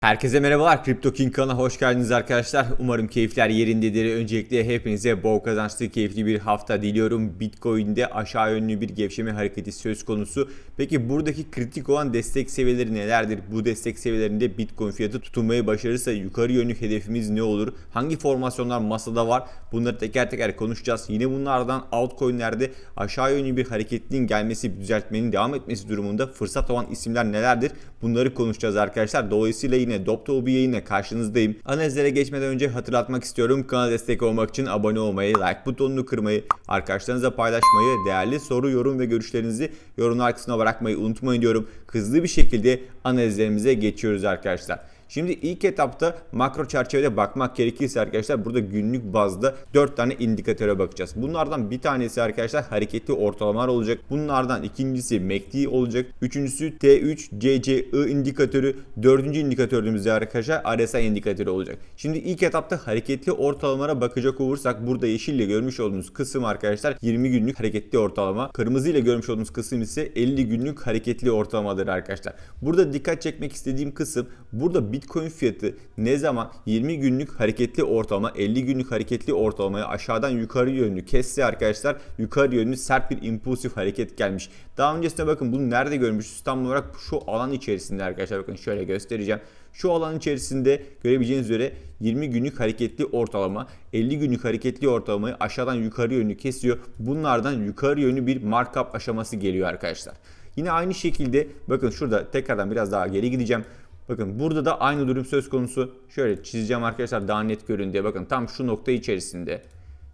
Herkese merhabalar. Crypto King kanalına hoş geldiniz arkadaşlar. Umarım keyifler yerindedir. Öncelikle hepinize bol kazançlı, keyifli bir hafta diliyorum. Bitcoin'de aşağı yönlü bir gevşeme hareketi söz konusu. Peki buradaki kritik olan destek seviyeleri nelerdir? Bu destek seviyelerinde Bitcoin fiyatı tutunmayı başarırsa yukarı yönlü hedefimiz ne olur? Hangi formasyonlar masada var? Bunları teker teker konuşacağız. Yine bunlardan altcoin'lerde aşağı yönlü bir hareketliliğin gelmesi, düzeltmenin devam etmesi durumunda fırsat olan isimler nelerdir? Bunları konuşacağız arkadaşlar. Dolayısıyla yine Dopto bir yayınla karşınızdayım. Analizlere geçmeden önce hatırlatmak istiyorum. Kanala destek olmak için abone olmayı, like butonunu kırmayı, arkadaşlarınızla paylaşmayı, değerli soru, yorum ve görüşlerinizi yorumlar kısmına bırakmayı unutmayın diyorum. Hızlı bir şekilde analizlerimize geçiyoruz arkadaşlar. Şimdi ilk etapta makro çerçevede bakmak gerekirse arkadaşlar burada günlük bazda 4 tane indikatöre bakacağız. Bunlardan bir tanesi arkadaşlar hareketli ortalamalar olacak. Bunlardan ikincisi MACD olacak. Üçüncüsü T3 CCI indikatörü. Dördüncü indikatörümüz de arkadaşlar RSI indikatörü olacak. Şimdi ilk etapta hareketli ortalamalara bakacak olursak burada yeşille görmüş olduğunuz kısım arkadaşlar 20 günlük hareketli ortalama. Kırmızı ile görmüş olduğunuz kısım ise 50 günlük hareketli ortalamadır arkadaşlar. Burada dikkat çekmek istediğim kısım burada Bitcoin fiyatı ne zaman 20 günlük hareketli ortalama 50 günlük hareketli ortalamaya aşağıdan yukarı yönlü kesse arkadaşlar yukarı yönlü sert bir impulsif hareket gelmiş. Daha öncesinde bakın bunu nerede görmüşüz tam olarak şu alan içerisinde arkadaşlar bakın şöyle göstereceğim. Şu alan içerisinde görebileceğiniz üzere 20 günlük hareketli ortalama 50 günlük hareketli ortalamayı aşağıdan yukarı yönlü kesiyor. Bunlardan yukarı yönlü bir markup aşaması geliyor arkadaşlar. Yine aynı şekilde bakın şurada tekrardan biraz daha geri gideceğim. Bakın burada da aynı durum söz konusu. Şöyle çizeceğim arkadaşlar daha net görün diye. Bakın tam şu nokta içerisinde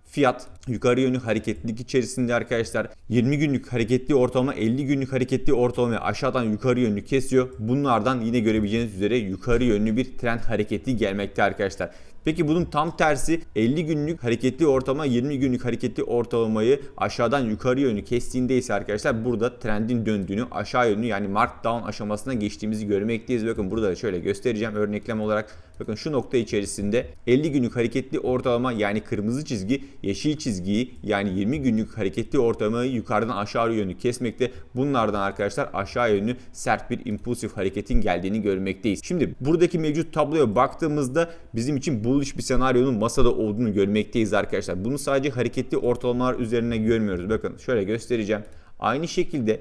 fiyat yukarı yönlü hareketlilik içerisinde arkadaşlar 20 günlük hareketli ortalama 50 günlük hareketli ortalamayı aşağıdan yukarı yönlü kesiyor. Bunlardan yine görebileceğiniz üzere yukarı yönlü bir trend hareketi gelmekte arkadaşlar. Peki bunun tam tersi 50 günlük hareketli ortalama 20 günlük hareketli ortalamayı aşağıdan yukarı yönlü kestiğinde ise arkadaşlar burada trendin döndüğünü aşağı yönlü yani markdown aşamasına geçtiğimizi görmekteyiz. Bakın burada da şöyle göstereceğim örneklem olarak. Bakın şu nokta içerisinde 50 günlük hareketli ortalama yani kırmızı çizgi yeşil çizgiyi yani 20 günlük hareketli ortalamayı yukarıdan aşağı yönlü kesmekte. Bunlardan arkadaşlar aşağı yönlü sert bir impulsif hareketin geldiğini görmekteyiz. Şimdi buradaki mevcut tabloya baktığımızda bizim için bullish bir senaryonun masada olduğunu görmekteyiz arkadaşlar. Bunu sadece hareketli ortalamalar üzerine görmüyoruz. Bakın şöyle göstereceğim. Aynı şekilde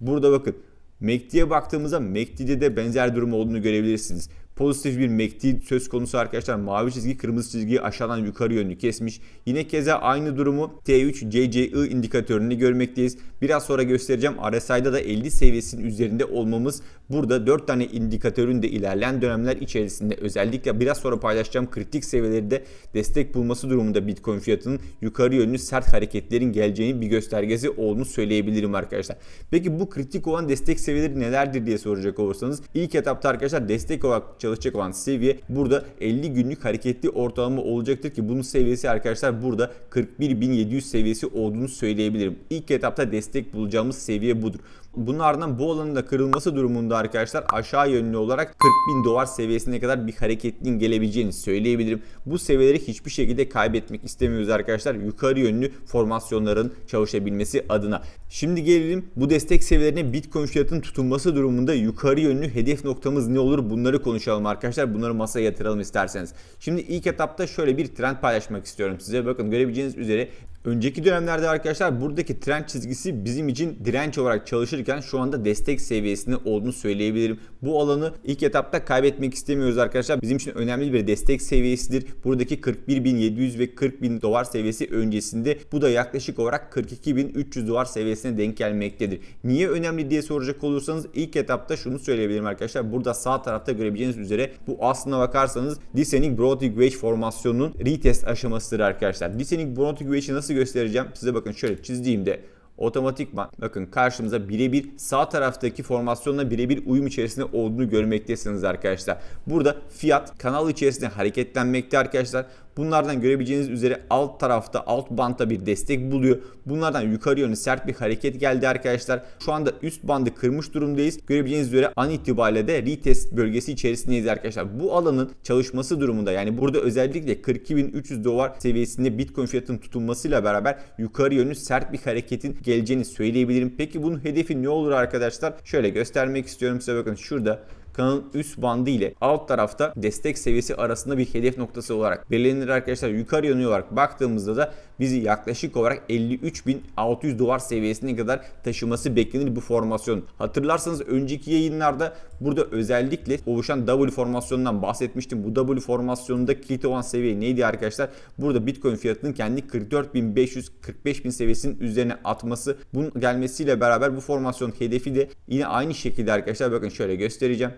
burada bakın MACD'ye baktığımızda MACD'de de benzer durum olduğunu görebilirsiniz pozitif bir MACD söz konusu arkadaşlar. Mavi çizgi kırmızı çizgiyi aşağıdan yukarı yönlü kesmiş. Yine keza aynı durumu T3 CCI indikatörünü görmekteyiz. Biraz sonra göstereceğim. RSI'da da 50 seviyesinin üzerinde olmamız burada 4 tane indikatörün de ilerleyen dönemler içerisinde özellikle biraz sonra paylaşacağım kritik seviyeleri de destek bulması durumunda Bitcoin fiyatının yukarı yönlü sert hareketlerin geleceğini bir göstergesi olduğunu söyleyebilirim arkadaşlar. Peki bu kritik olan destek seviyeleri nelerdir diye soracak olursanız ilk etapta arkadaşlar destek olarak çalışacak olan seviye burada 50 günlük hareketli ortalama olacaktır ki bunun seviyesi arkadaşlar burada 41.700 seviyesi olduğunu söyleyebilirim. İlk etapta destek bulacağımız seviye budur. Bunun ardından bu alanın da kırılması durumunda arkadaşlar aşağı yönlü olarak 40 bin dolar seviyesine kadar bir hareketliğin gelebileceğini söyleyebilirim. Bu seviyeleri hiçbir şekilde kaybetmek istemiyoruz arkadaşlar. Yukarı yönlü formasyonların çalışabilmesi adına. Şimdi gelelim bu destek seviyelerine Bitcoin fiyatının tutunması durumunda yukarı yönlü hedef noktamız ne olur bunları konuşalım arkadaşlar. Bunları masaya yatıralım isterseniz. Şimdi ilk etapta şöyle bir trend paylaşmak istiyorum size. Bakın görebileceğiniz üzere Önceki dönemlerde arkadaşlar buradaki trend çizgisi bizim için direnç olarak çalışırken şu anda destek seviyesinde olduğunu söyleyebilirim. Bu alanı ilk etapta kaybetmek istemiyoruz arkadaşlar. Bizim için önemli bir destek seviyesidir. Buradaki 41.700 ve 40.000 dolar seviyesi öncesinde bu da yaklaşık olarak 42.300 dolar seviyesine denk gelmektedir. Niye önemli diye soracak olursanız ilk etapta şunu söyleyebilirim arkadaşlar. Burada sağ tarafta görebileceğiniz üzere bu aslına bakarsanız Descending Broad Wedge formasyonunun retest aşamasıdır arkadaşlar. Descending Broad Wedge'i nasıl göstereceğim? Size bakın şöyle çizdiğimde otomatikman bakın karşımıza birebir sağ taraftaki formasyonla birebir uyum içerisinde olduğunu görmektesiniz arkadaşlar. Burada fiyat kanal içerisinde hareketlenmekte arkadaşlar. Bunlardan görebileceğiniz üzere alt tarafta alt bantta bir destek buluyor. Bunlardan yukarı yönlü sert bir hareket geldi arkadaşlar. Şu anda üst bandı kırmış durumdayız. Görebileceğiniz üzere an itibariyle de retest bölgesi içerisindeyiz arkadaşlar. Bu alanın çalışması durumunda yani burada özellikle 42.300 dolar seviyesinde Bitcoin fiyatının tutunmasıyla beraber yukarı yönlü sert bir hareketin geleceğini söyleyebilirim. Peki bunun hedefi ne olur arkadaşlar? Şöyle göstermek istiyorum size bakın şurada kanalın üst bandı ile alt tarafta destek seviyesi arasında bir hedef noktası olarak belirlenir arkadaşlar. Yukarı yönlü olarak baktığımızda da bizi yaklaşık olarak 53.600 dolar seviyesine kadar taşıması beklenir bu formasyon. Hatırlarsanız önceki yayınlarda burada özellikle oluşan W formasyonundan bahsetmiştim. Bu W formasyonunda kilit olan seviye neydi arkadaşlar? Burada Bitcoin fiyatının kendi 44.500-45.000 seviyesinin üzerine atması. Bunun gelmesiyle beraber bu formasyon hedefi de yine aynı şekilde arkadaşlar bakın şöyle göstereceğim.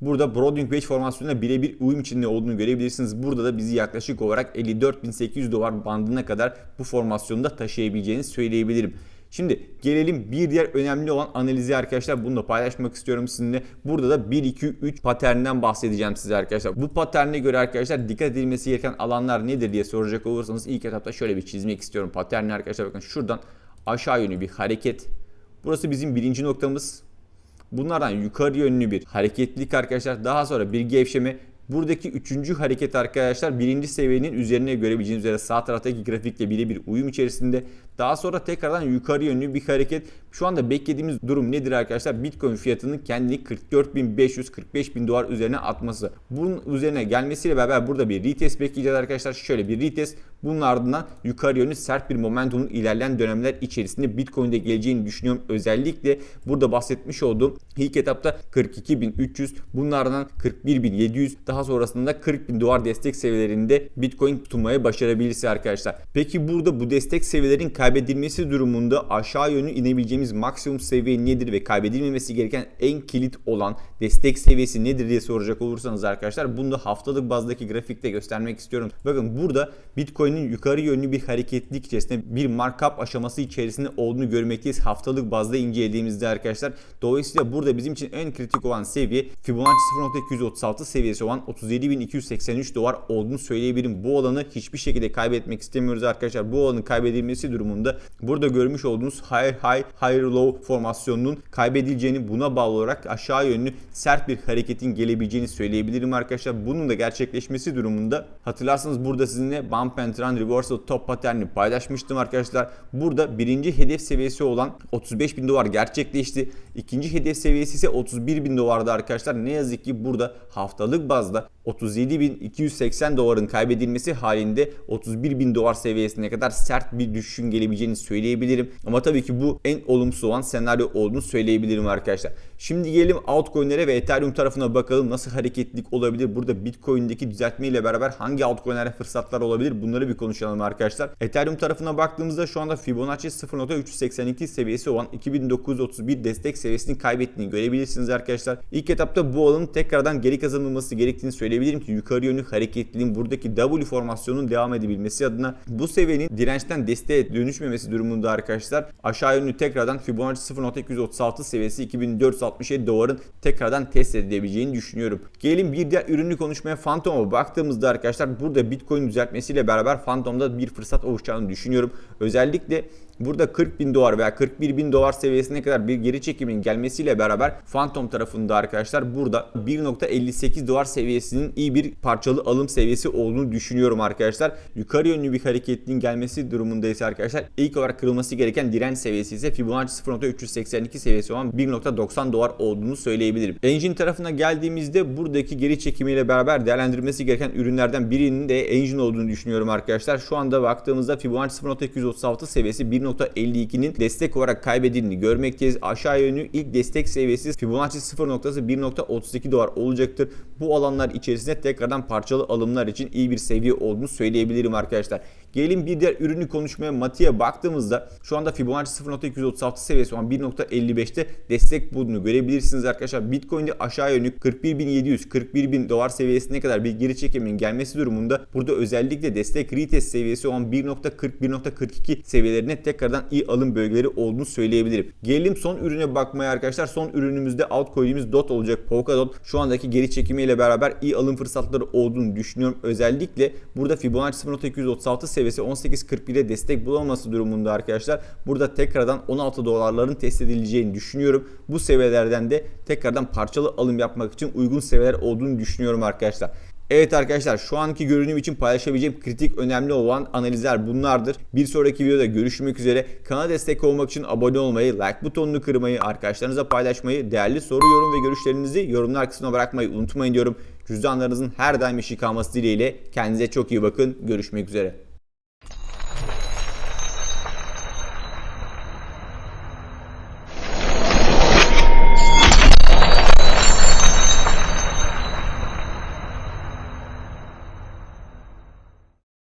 Burada Broadwing Wedge formasyonuna birebir uyum içinde olduğunu görebilirsiniz. Burada da bizi yaklaşık olarak 54.800 dolar bandına kadar bu formasyonda taşıyabileceğini söyleyebilirim. Şimdi gelelim bir diğer önemli olan analizi arkadaşlar. Bunu da paylaşmak istiyorum sizinle. Burada da 1, 2, 3 paterninden bahsedeceğim size arkadaşlar. Bu paterne göre arkadaşlar dikkat edilmesi gereken alanlar nedir diye soracak olursanız ilk etapta şöyle bir çizmek istiyorum. Paterni arkadaşlar bakın şuradan aşağı yönlü bir hareket. Burası bizim birinci noktamız. Bunlardan yukarı yönlü bir hareketlilik arkadaşlar. Daha sonra bir gevşeme. Buradaki üçüncü hareket arkadaşlar birinci seviyenin üzerine görebileceğiniz üzere sağ taraftaki grafikle birebir uyum içerisinde. Daha sonra tekrardan yukarı yönlü bir hareket. Şu anda beklediğimiz durum nedir arkadaşlar? Bitcoin fiyatının kendini 44.500-45.000 dolar üzerine atması. Bunun üzerine gelmesiyle beraber burada bir retest bekleyeceğiz arkadaşlar. Şöyle bir retest. Bunun ardından yukarı yönlü sert bir momentumun ilerleyen dönemler içerisinde Bitcoin'de geleceğini düşünüyorum. Özellikle burada bahsetmiş olduğum ilk etapta 42.300 bunlardan 41.700 daha sonrasında 40.000 dolar destek seviyelerinde Bitcoin tutunmayı başarabilirse arkadaşlar. Peki burada bu destek seviyelerin kaybedilmesi durumunda aşağı yönlü inebileceğimiz maksimum seviye nedir ve kaybedilmemesi gereken en kilit olan destek seviyesi nedir diye soracak olursanız arkadaşlar bunu da haftalık bazdaki grafikte göstermek istiyorum. Bakın burada Bitcoin'in yukarı yönlü bir hareketlilik içerisinde bir markup aşaması içerisinde olduğunu görmekteyiz haftalık bazda incelediğimizde arkadaşlar. Dolayısıyla burada bizim için en kritik olan seviye Fibonacci 0.236 seviyesi olan 37.283 dolar olduğunu söyleyebilirim. Bu alanı hiçbir şekilde kaybetmek istemiyoruz arkadaşlar. Bu alanın kaybedilmesi durumunda burada görmüş olduğunuz high high high low formasyonunun kaybedileceğini buna bağlı olarak aşağı yönlü sert bir hareketin gelebileceğini söyleyebilirim arkadaşlar. Bunun da gerçekleşmesi durumunda hatırlarsanız burada sizinle bump and run reversal top pattern'i paylaşmıştım arkadaşlar. Burada birinci hedef seviyesi olan 35 bin dolar gerçekleşti. İkinci hedef seviyesi ise 31 bin dolardı arkadaşlar. Ne yazık ki burada haftalık bazda 37.280 doların kaybedilmesi halinde 31 bin dolar seviyesine kadar sert bir düşüşün gelebileceğini söyleyebilirim. Ama tabii ki bu en olumsuz olan senaryo olduğunu söyleyebilirim arkadaşlar. Şimdi gelelim altcoin'lere ve Ethereum tarafına bakalım nasıl hareketlilik olabilir. Burada Bitcoin'deki düzeltme ile beraber hangi altcoin'lere fırsatlar olabilir bunları bir konuşalım arkadaşlar. Ethereum tarafına baktığımızda şu anda Fibonacci 0.382 seviyesi olan 2931 destek seviyesini kaybettiğini görebilirsiniz arkadaşlar. İlk etapta bu alanın tekrardan geri kazanılması gerektiğini söyleyebilirim ki yukarı yönlü hareketliliğin buradaki W formasyonunun devam edebilmesi adına bu seviyenin dirençten desteğe dönüşmemesi durumunda arkadaşlar aşağı yönlü tekrardan Fibonacci 0.236 seviyesi 2467 doların tekrardan test edilebileceğini düşünüyorum. Gelelim bir diğer ürünü konuşmaya Phantom'a baktığımızda arkadaşlar burada Bitcoin düzeltmesiyle beraber Phantom'da bir fırsat oluşacağını düşünüyorum. Özellikle Burada 40 bin dolar veya 41 bin dolar seviyesine kadar bir geri çekimin gelmesiyle beraber Phantom tarafında arkadaşlar burada 1.58 dolar seviyesinin iyi bir parçalı alım seviyesi olduğunu düşünüyorum arkadaşlar. Yukarı yönlü bir hareketliliğin gelmesi durumunda ise arkadaşlar ilk olarak kırılması gereken direnç seviyesi ise Fibonacci 0.382 seviyesi olan 1.90 dolar olduğunu söyleyebilirim. Engine tarafına geldiğimizde buradaki geri çekimiyle beraber değerlendirilmesi gereken ürünlerden birinin de Engine olduğunu düşünüyorum arkadaşlar. Şu anda baktığımızda Fibonacci 0.236 seviyesi 1. 1.52'nin destek olarak kaybedildiğini görmekteyiz. Aşağı yönlü ilk destek seviyesi Fibonacci 0 noktası 1.32 dolar olacaktır. Bu alanlar içerisinde tekrardan parçalı alımlar için iyi bir seviye olduğunu söyleyebilirim arkadaşlar. Gelelim bir diğer ürünü konuşmaya Mati'ye baktığımızda şu anda Fibonacci 0.236 seviyesi olan 1.55'te destek bulduğunu görebilirsiniz arkadaşlar. Bitcoin'de aşağı yönlü 41.700 41.000 dolar seviyesine kadar bir geri çekimin gelmesi durumunda burada özellikle destek retest seviyesi olan 1.40 1.42 seviyelerine tekrardan iyi alım bölgeleri olduğunu söyleyebilirim. Gelelim son ürüne bakmaya arkadaşlar. Son ürünümüzde altcoin'imiz DOT olacak. Polkadot şu andaki geri çekimiyle beraber iyi alım fırsatları olduğunu düşünüyorum. Özellikle burada Fibonacci 0.236 seviyesi 18.41'e destek bulamaması durumunda arkadaşlar. Burada tekrardan 16 dolarların test edileceğini düşünüyorum. Bu seviyelerden de tekrardan parçalı alım yapmak için uygun seviyeler olduğunu düşünüyorum arkadaşlar. Evet arkadaşlar şu anki görünüm için paylaşabileceğim kritik önemli olan analizler bunlardır. Bir sonraki videoda görüşmek üzere. Kanala destek olmak için abone olmayı, like butonunu kırmayı, arkadaşlarınıza paylaşmayı, değerli soru, yorum ve görüşlerinizi yorumlar kısmına bırakmayı unutmayın diyorum. Cüzdanlarınızın her daim işi kalması dileğiyle kendinize çok iyi bakın. Görüşmek üzere.